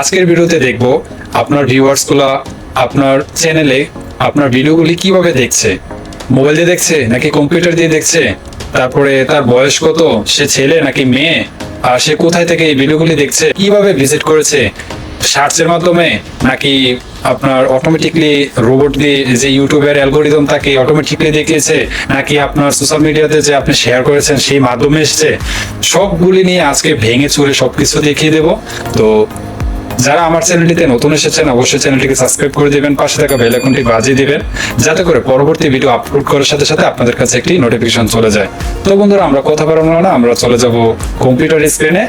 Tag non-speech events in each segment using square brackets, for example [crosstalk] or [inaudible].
আজকের ভিডিওতে দেখব আপনার ভিউয়ার্সগুলা আপনার চ্যানেলে আপনার ভিডিওগুলি কীভাবে দেখছে? মোবাইল দিয়ে দেখছে নাকি কম্পিউটার দিয়ে দেখছে? তারপরে তার বয়স কত? সে ছেলে নাকি মেয়ে? আর সে কোথায় থেকে এই ভিডিওগুলি দেখছে? কীভাবে ভিজিট করেছে? সার্চের মাধ্যমে নাকি আপনার অটোমেটিকলি রোবট দিয়ে যে ইউটিউবের অ্যালগোরিদম তাকে অটোমেটিকলি দেখিয়েছে? নাকি আপনার সোশ্যাল মিডিয়াতে যে আপনি শেয়ার করেছেন সেই মাধ্যমে এসছে? সবগুলি নিয়ে আজকে ভেঙে চুরে সবকিছু দেখিয়ে দেব। তো যারা আমার চ্যানেলটিতে নতুন এসেছেন, অবশ্যই চ্যানেলটিকে সাবস্ক্রাইব করে দেবেন, পাশে থাকা বেল আইকনটি বাজিয়ে দিবেন, যাতে করে পরবর্তী ভিডিও আপলোড করার সাথে সাথে আপনাদের কাছে একটি নোটিফিকেশন চলে যায়। তো বন্ধুরা, আমরা কথা বাড়ানো না, আমরা চলে যাব কম্পিউটার স্ক্রিনে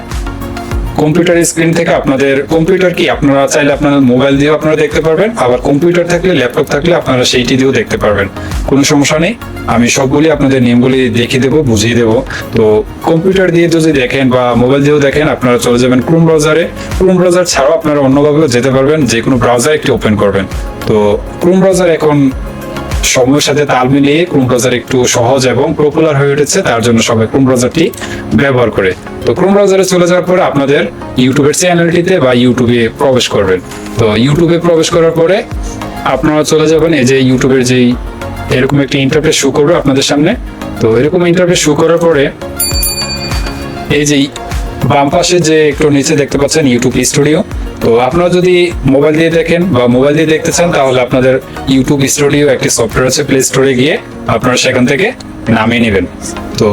কম্পিউটার স্ক্রিন থেকে আপনাদের কম্পিউটার কি? আপনারা চাইলে আপনাদের মোবাইল দিয়েও আপনারা দেখতে পারবেন। আবার কম্পিউটার থাকলে ল্যাপটপ থাকলে আপনারা সেইটি দিয়েও দেখতে পারবেন। কোনো সমস্যা নেই। আমি সবগুলি আপনাদের নিয়মগুলি দেখিয়ে দেবো, বুঝিয়ে দেবো। তো কম্পিউটার দিয়ে যদি দেখেন বা মোবাইল দিয়েও দেখেন, আপনারা চলে যাবেন ক্রোম ব্রাউজারে ক্রোম ব্রাউজার ছাড়াও আপনারা অন্যভাবেও যেতে পারবেন। যে কোনো ব্রাউজার একটি ওপেন করবেন। তো ক্রোম ব্রাউজার এখন সময়ের সাথে তাল মিলিয়ে ক্রোম ব্রাউজার একটু সহজ এবং পপুলার হয়ে উঠেছে, তার জন্য সবাই ক্রোম ব্রাউজারটি ব্যবহার করে। তো ক্রোম ব্রাউজারে চলে যাওয়ার পরে আপনাদের ইউটিউবের চ্যানেলটিতে বা ইউটিউবে প্রবেশ করবেন। তো ইউটিউবে প্রবেশ করার পরে আপনারা চলে যাবেন, এই যে ইউটিউবের যেই এরকম একটি ইন্টারফেস শো করবে আপনাদের সামনে। তো এরকম ইন্টারফেস শো করার পরে এই যে বাম পাশে যে একটু নিচে দেখতে পাচ্ছেন ইউটিউব স্টুডিও তো আপনারা যদি মোবাইল দিয়ে দেখেন বা মোবাইল দিয়ে দেখতে চান, তাহলে আপনাদের ইউটিউব স্টুডিও একটি সফটওয়্যার আছে প্লে স্টোরে গিয়ে আপনারা সেখান থেকে নামিয়ে নেবেন। তো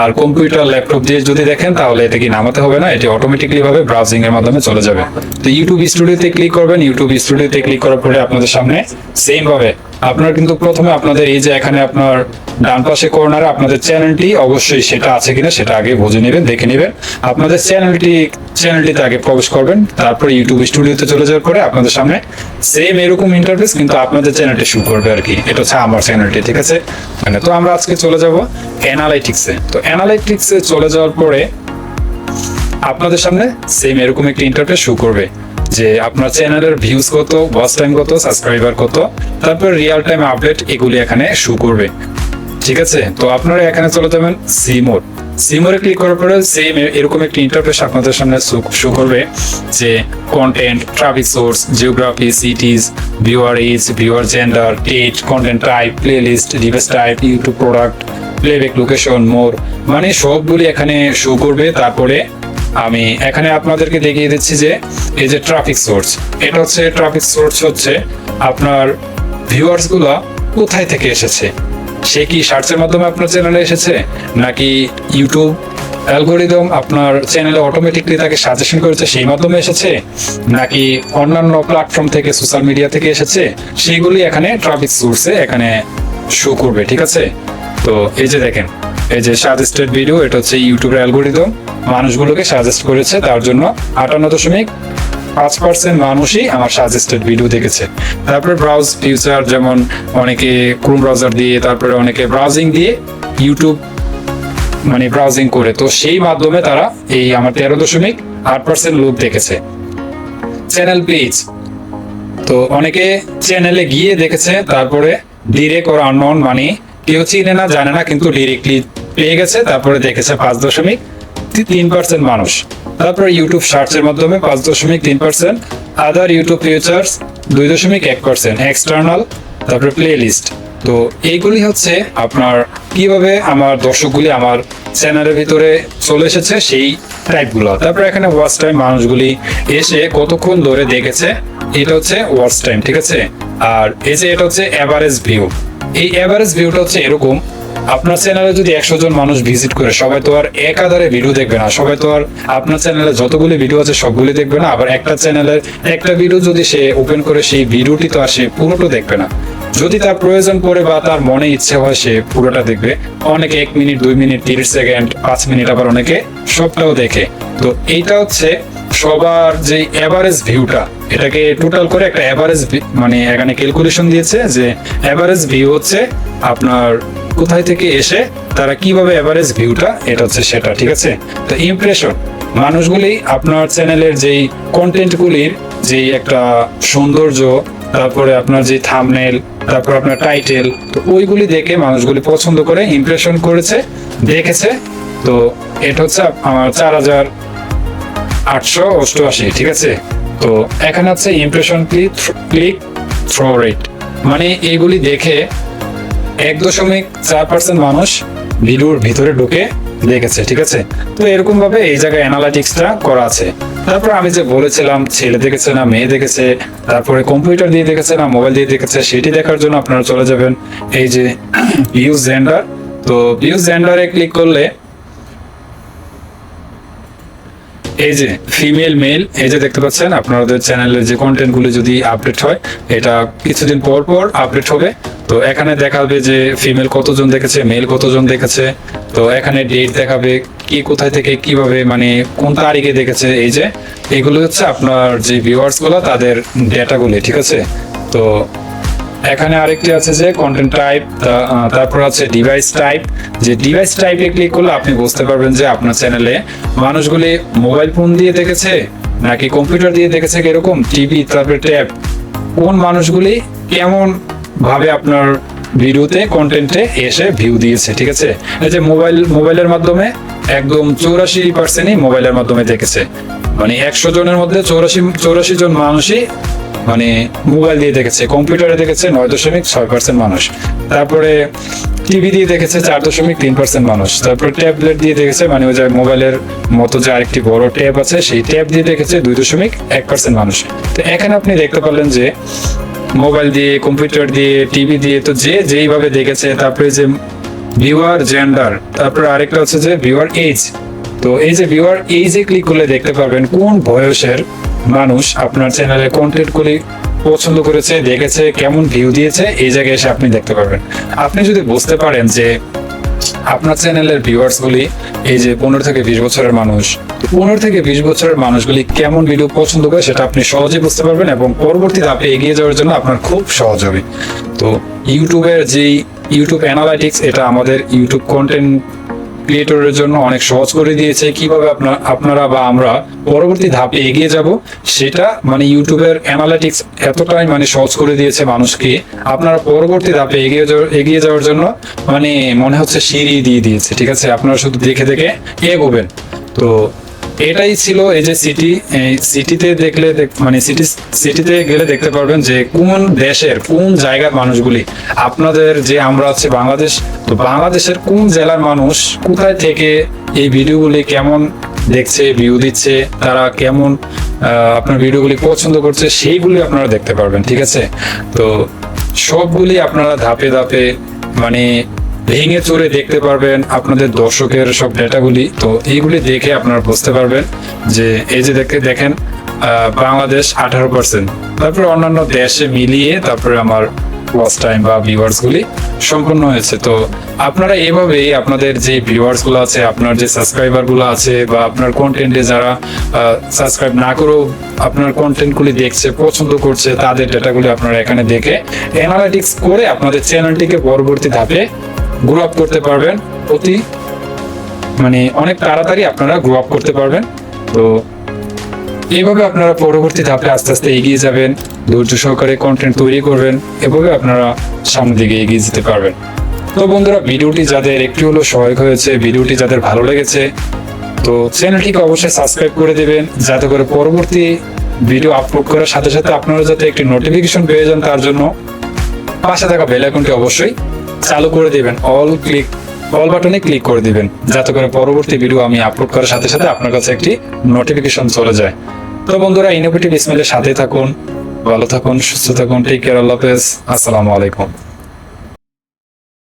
আর কম্পিউটার ল্যাপটপ দিয়ে যদি দেখেন, তাহলে এটা কি নামাতে হবে না, এটি অটোমেটিকলি ভাবে ব্রাউজিং এর মাধ্যমে চলে যাবে। তো ইউটিউব স্টুডিওতে ক্লিক করবেন। ইউটিউব স্টুডিওতে ক্লিক করার পরে আপনাদের সামনে সেম ভাবে আপনার কিন্তু প্রথমে আপনাদের এই যে এখানে আপনার ডান পাশে কর্নারে আপনাদের চ্যানেলটি অবশ্যই সেটা আছে কিনা সেটা আগে বুঝে নেবেন, দেখে নেবেন। আপনাদের চ্যানেলটি চ্যানেলটিতে আগে প্রবেশ করবেন, তারপর ইউটিউব স্টুডিওতে চলে যাওয়ার পরে আপনাদের সামনে সেম এরকম ইন্টারফেস কিন্তু আপনাদের চ্যানেলটি শুরু করবে আর কি। এটা হচ্ছে আমার চ্যানেলটি ঠিক আছে? মানে তো আমরা আজকে চলে যাব অ্যানালাইটিক্সে তো অ্যানালাইটিক্সে চলে যাওয়ার পরে আপনাদের সামনে সেম এরকম একটি ইন্টারফেস শো করবে। যে আপনার চ্যানেলের ভিউজ কত ওয়াচ টাইম কত সাবস্ক্রাইবার কত, তারপর রিয়েল টাইম আপডেট এগুলি এখানে শো করবে। ঠিক আছে? তো আপনারা এখানে চলে যাবেন সিমোর সিমোরে ক্লিক করার পরে সেম এরকম একটি ইন্টারফেস আপনাদের সামনে শো করবে যে content traffic source geography cities viewer age viewer gender date content type play list device type YouTube product playback location more মানে সবগুলি এখানে শো করবে, তারপরে আমি এখানে আপনাদেরকে দেখিয়ে দিচ্ছি যে এই যে ট্রাফিক সোর্স এটা হচ্ছে ট্রাফিক সোর্স হচ্ছে আপনার ভিউয়ার্সগুলা কোথায় থেকে এসেছে? সে কি সার্চের মাধ্যমে আপনার চ্যানেলে এসেছে? নাকি ইউটিউব অ্যালগোরিদম আপনার চ্যানেলে অটোমেটিকলি তাকে সাজেশন করেছে, সেই মাধ্যমে এসেছে? নাকি অন্যান্য প্ল্যাটফর্ম থেকে সোশ্যাল মিডিয়া থেকে এসেছে? সেইগুলি এখানে ট্রাফিক সোর্সে এখানে শো করবে, ঠিক আছে? তো এই যে দেখেন এই যে সাজেস্টেড ভিডিও এটা হচ্ছে ইউটিউবের অ্যালগোরিদম মানুষগুলোকে সাজেস্ট করেছে, তার জন্য আটান্ন দশমিক পাঁচ পার্সেন্ট মানুষই আমার সাজেস্টেড ভিডিও দেখেছে। তারপরে ব্রাউজ ফিউচার যেমন অনেকে ক্রোম ব্রাউজার দিয়ে, তারপরে অনেকে ব্রাউজিং দিয়ে ইউটিউব মানে ব্রাউজিং করে। তো সেই মাধ্যমে তারা এই আমার তেরো দশমিক আট পার্সেন্ট লোক দেখেছে। চ্যানেল পেজ তো অনেকে চ্যানেলে গিয়ে দেখেছে, তারপরে ডিরেক্ট ওর আননোন মানে কেউ চিনে না, জানে না, কিন্তু ডিরেক্টলি পেয়ে গেছে, তারপরে দেখেছে পাঁচ দশমিক তিন পার্সেন্ট মানুষ। তারপর ইউটিউব সার্চের মাধ্যমে পাঁচ দশমিক তিন পার্সেন্ট আদার ইউটিউব ফিউচার্স দুই দশমিক এক পার্সেন্ট এক্সটার্নাল তারপরে প্লে লিস্ট তো এইগুলি হচ্ছে আপনার কীভাবে আমার দর্শকগুলি আমার চ্যানেলের ভিতরে চলে এসেছে, সেই টাইপগুলো তারপরে এখানে ওয়াচ টাইম মানুষগুলি এসে কতক্ষণ ধরে দেখেছে, এটা হচ্ছে ওয়াচ টাইম ঠিক আছে? আর এই যে এটা হচ্ছে অ্যাভারেজ ভিউ এই অ্যাভারেজ ভিউটা হচ্ছে এরকম। আপনার চ্যানেলে যদি একশো জন মানুষ ভিজিট করে, সবাই তো আর একাধারে ভিডিও দেখবে না। সবাই তো আর আপনার চ্যানেলে যতগুলি ভিডিও আছে, সবগুলি দেখবে না। আবার একটা চ্যানেলের একটা ভিডিও যদি সে ওপেন করে, সেই ভিডিওটি তো আর সে পুরোটা দেখবে না। যদি তার প্রয়োজন পড়ে বা তার মনে ইচ্ছে হয়, সে পুরোটা দেখবে। অনেকে এক মিনিট, দুই মিনিট, তিরিশ সেকেন্ড পাঁচ মিনিট আবার অনেকে সবটাও দেখে। তো এইটা হচ্ছে সবার যে এভারেজ ভিউটা এটাকে টোটাল করে একটা এভারেজ মানে এখানে ক্যালকুলেশন দিয়েছে যে এভারেজ ভিউ হচ্ছে আপনার কোথায় থেকে এসে তারা কীভাবে এভারেজ ভিউটা এটা হচ্ছে সেটা, ঠিক আছে? তো ইমপ্রেশন মানুষগুলি আপনার চ্যানেলের যেই কন্টেন্টগুলির যেই একটা সৌন্দর্য, তারপরে আপনার যে থামনেল তারপর আপনার টাইটেল তো ওইগুলি দেখে মানুষগুলি পছন্দ করে ইমপ্রেশন করেছে, দেখেছে, তো এটা হচ্ছে আমার চার হাজার আটশো অষ্টআশি, ঠিক আছে? তো এখানে হচ্ছে impression click click through rate মানে এইগুলি দেখে এক দশমিক চার পার্সেন্ট মানুষ ভিডিওর ভিতরে ঢুকে দেখেছে, ঠিক আছে? তো এরকম ভাবে এই জায়গায় অ্যানালাইটিক্সটা করা আছে। তারপর আমি যে বলেছিলাম, ছেলে দেখেছে না, মেয়ে দেখেছে, তারপরে কম্পিউটার দিয়ে দেখেছে না মোবাইল দিয়ে দেখেছে, সেটি দেখার জন্য আপনারা চলে যাবেন। এই যে [clears throat] ভিউজ জেন্ডার তো ভিউজ জেন্ডারে ক্লিক করলে এই যে ফিমেল মেল এই যে দেখতে পাচ্ছেন, আপনাদের চ্যানেলের যে কন্টেন্টগুলো যদি আপডেট হয়, এটা কিছুদিন পর পর আপডেট হবে। তো এখানে দেখাবে যে ফিমেল কতজন দেখেছে মেল কতজন দেখেছে। তো এখানে ডেট দেখাবে কি কোথায় থেকে কীভাবে মানে কোন তারিখে দেখেছে, এই যে। এগুলো হচ্ছে আপনার যে ভিউয়ার্সগুলো, তাদের ডেটাগুলি ঠিক আছে? তো এখানে আরেকটি আছে যে কন্টেন্ট টাইপ তারপর আছে ডিভাইস টাইপ যে ডিভাইস টাইপে ক্লিক করলে আপনি বুঝতে পারবেন যে আপনার চ্যানেলে মানুষগুলি মোবাইল ফোন দিয়ে দেখেছে, নাকি কম্পিউটার দিয়ে দেখেছে এরকম টিভি তারপরে ট্যাব কোন মানুষগুলি কেমন ভাবে আপনার ভিডিওতে কন্টেন্টে এসে ভিউ দিয়েছে, ঠিক আছে? এই যে মোবাইল মোবাইলের মাধ্যমে একদম চৌরাশি পার্সেন্টই মোবাইলের মাধ্যমে দেখেছে। মানে একশো জনের মধ্যে চৌরাশি চৌরাশি জন মানুষই মানে মোবাইল দিয়ে দেখেছে, কম্পিউটারে দেখেছে, নয় দশমিক ছয় পার্সেন্ট মানুষ। তারপরে টিভি দিয়ে দেখেছে, চার দশমিক তিন পার্সেন্ট মানুষ। তারপরে ট্যাবলেট দিয়ে দেখেছে মানে ওই যে মোবাইলের মতো যে আরেকটি বড় ট্যাব আছে, সেই ট্যাব দিয়ে দেখেছে, দুই দশমিক এক পার্সেন্ট মানুষ। তো এখানে আপনি দেখতে পারলেন যে মোবাইল দিয়ে, কম্পিউটার দিয়ে টিভি দিয়ে, তো যে যেইভাবে দেখেছে, তারপরে যে ভিউয়ার জেন্ডার তারপরে আরেকটা হচ্ছে যে ভিউয়ার এজ তো এই যে ভিউয়ার এই যে ক্লিক করলে দেখতে পারবেন, কোন বয়সের মানুষ আপনার চ্যানেলে কন্টেন্ট গুলি পছন্দ করেছে, দেখেছে, কেমন ভিউ দিয়েছে, এই জায়গায় এসে আপনি দেখতে পারবেন। আপনি যদি বুঝতে পারেন যে আপনার চ্যানেলের ভিউয়ার্স গুলি, এই যে পনেরো থেকে বিশ বছরের মানুষ পনেরো থেকে বিশ বছরের মানুষগুলি কেমন ভিডিও পছন্দ করে সেটা আপনি সহজেই বুঝতে পারবেন এবং পরবর্তীতে আপনি এগিয়ে যাওয়ার জন্য আপনার খুব সহজ হবে। তো ইউটিউবের যেই ইউটিউব অ্যানালাইটিক্স এটা আমাদের ইউটিউব কন্টেন্ট ক্রিয়েটরের জন্য অনেক সহজ করে দিয়েছে। কীভাবে আপনার আপনারা বা আমরা পরবর্তী ধাপে এগিয়ে যাব, সেটা মানে ইউটিউবের অ্যানালিটিক্স এতটাই মানে সহজ করে দিয়েছে মানুষকে। আপনারা পরবর্তী ধাপে এগিয়ে এগিয়ে যাওয়ার জন্য মানে মনে হচ্ছে সিঁড়ি দিয়ে দিয়েছে, ঠিক আছে? আপনারা শুধু দেখে দেখে এগোবেন। তো এটাই ছিল এই যে সিটি এই সিটিতে দেখলে মানে সিটি সিটিতে গেলে দেখতে পারবেন যে কোন দেশের, কোন জায়গার মানুষগুলি, আপনাদের যে আমরা আছে বাংলাদেশ, তো বাংলাদেশের কোন জেলার মানুষ কোথায় থেকে এই ভিডিওগুলি কেমন দেখছে ভিউ দিচ্ছে, তারা কেমন আপনার ভিডিওগুলি পছন্দ করছে, সেইগুলি আপনারা দেখতে পারবেন, ঠিক আছে? তো সবগুলি আপনারা ধাপে ধাপে মানে ভেঙে চড়ে দেখতে পারবেন আপনাদের দর্শকের সব ডেটাগুলি তো এইগুলি দেখে আপনারা বুঝতে পারবেন যে এই যে দেখে দেখেন বাংলাদেশ আঠারো পার্সেন্ট তারপরে অন্যান্য দেশে মিলিয়ে তারপরে আমার ওয়াচ টাইম বা ভিউয়ার্স গুলি সম্পূর্ণ হয়েছে। তো আপনারা এভাবেই আপনাদের যে ভিউয়ার্সগুলো আছে, আপনার যে সাবস্ক্রাইবারগুলো আছে বা আপনার কন্টেন্টে যারা সাবস্ক্রাইব না করেও আপনার কন্টেন্ট গুলি দেখছে, পছন্দ করছে, তাদের ডেটাগুলি আপনারা এখানে দেখে অ্যানালিটিক্স করে আপনাদের চ্যানেলটিকে পরবর্তী ধাপে গ্রো আপ করতে পারবেন অতি মানে অনেক তাড়াতাড়ি আপনারা গ্রো আপ করতে পারবেন। তো এইভাবে আপনারা পরবর্তী ধাপে আস্তে আস্তে এগিয়ে যাবেন, ধৈর্য সহকারে কন্টেন্ট তৈরি করবেন, এভাবে আপনারা সামনের দিকে এগিয়ে যেতে পারবেন। তো বন্ধুরা, ভিডিওটি যাদের একটু হলো সহায়ক হয়েছে, ভিডিওটি যাদের ভালো লেগেছে, তো চ্যানেলটিকে অবশ্যই সাবস্ক্রাইব করে দেবেন, যাতে করে পরবর্তী ভিডিও আপলোড করার সাথে সাথে আপনারা যাতে একটি নোটিফিকেশন পেয়ে যান তার জন্য। পাশে থাকা বেল আইকনটি অবশ্যই চালু করে দিবেন। অল ক্লিক অল বাটনে ক্লিক করে দিবেন। যাতে করে পরবর্তী ভিডিও আমি আপলোড করার সাথে সাথে আপনার কাছে একটি নোটিফিকেশন চলে যায়। তো বন্ধুরা ইনোভেটিভ স্মেলের সাথে থাকুন, ভালো থাকুন, সুস্থ থাকুন টেক কেয়ার আল্লাহ হাফেজ। আসসালামু আলাইকুম।